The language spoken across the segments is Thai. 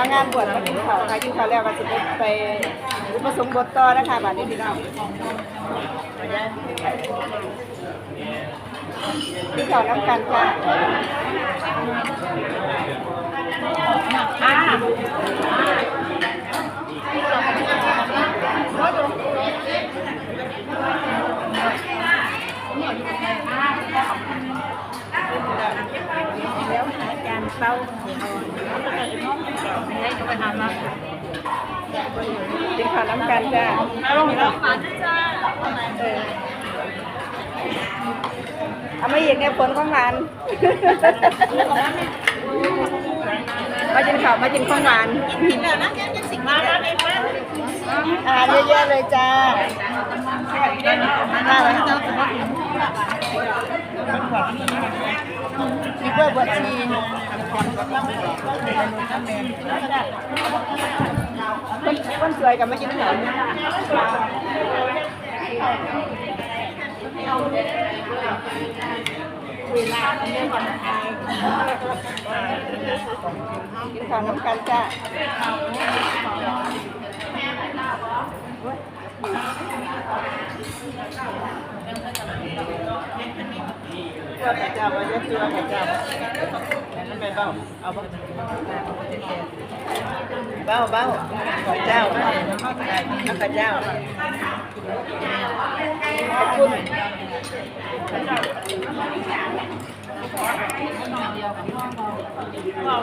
มางานบวชมากินข้าวค่ะกินข้าวแล้วก็จะไปผสมบทต่อนะคะบัดนี้พี่น้องกินข้าวน้ำกันค่ะ ต้ากินข้าน้ำกันจ้าเออเอามาอีกเนี่ยผลของหวานมากินข้าวมากินของหวานอาหารเยอะๆเลยจ้ามาเล ยมีกล้วยบวชชีคนคนสวยกับไมากินข้าวกินข้าวน้ำกันจ้า เจ้าเจ้าว่าจะเชื่อเจ้านั่นไม่เบ้าเอาเบ้าเบ้าเบ้าเจ้าเบ้าแล้วก็เจ้าขอบคุณ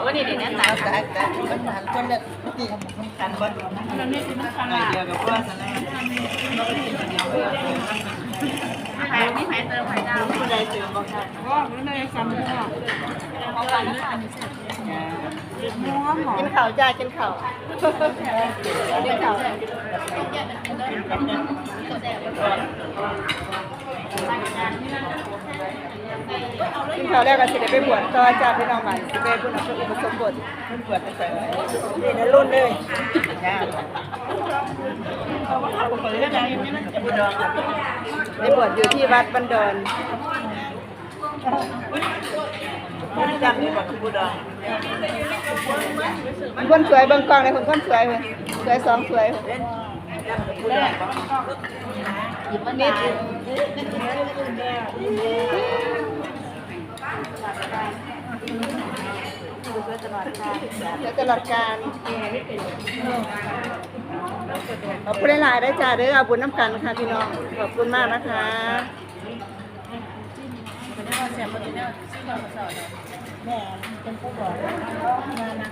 วันนี้เดี๋ยวนี้ตาตายตายมันหันคนละตีกันบนมันไม่ใช่มันขันเดียวกับพ่อสนะหายนี่หายเติมหายดาวผู้ใดเจอบ้างค่ะก็ไม่ได้ซ้ำเลยเขาไปนี่อันนี้เสร็จม้วนหมอกินข้าวจ้ากินข้าวกินข้าวกินข้าวแล้วก็สิได้ไปบวชต่อจ้าพี่น้องบ้านสิไปบุญอุปสมบทเพิ่นบวชไปใส่นี่ในรุ่นเลยจ้าไปบวชอยู่ที่วัดบันดอน คนสวยบิ่งกล้องเลยคนคนสวยเว้ยสวยสองสวยนี่แล้วตลอดการขอบคุณหลายได้จ้าเด้อเอาบุญน้ำกันค่ะพี่น้อง ขอบคุณมากนะคะ แสบคนนี้เนี่ยชื่อเราสอนหมอเป็นผู้บอกว่างานนะ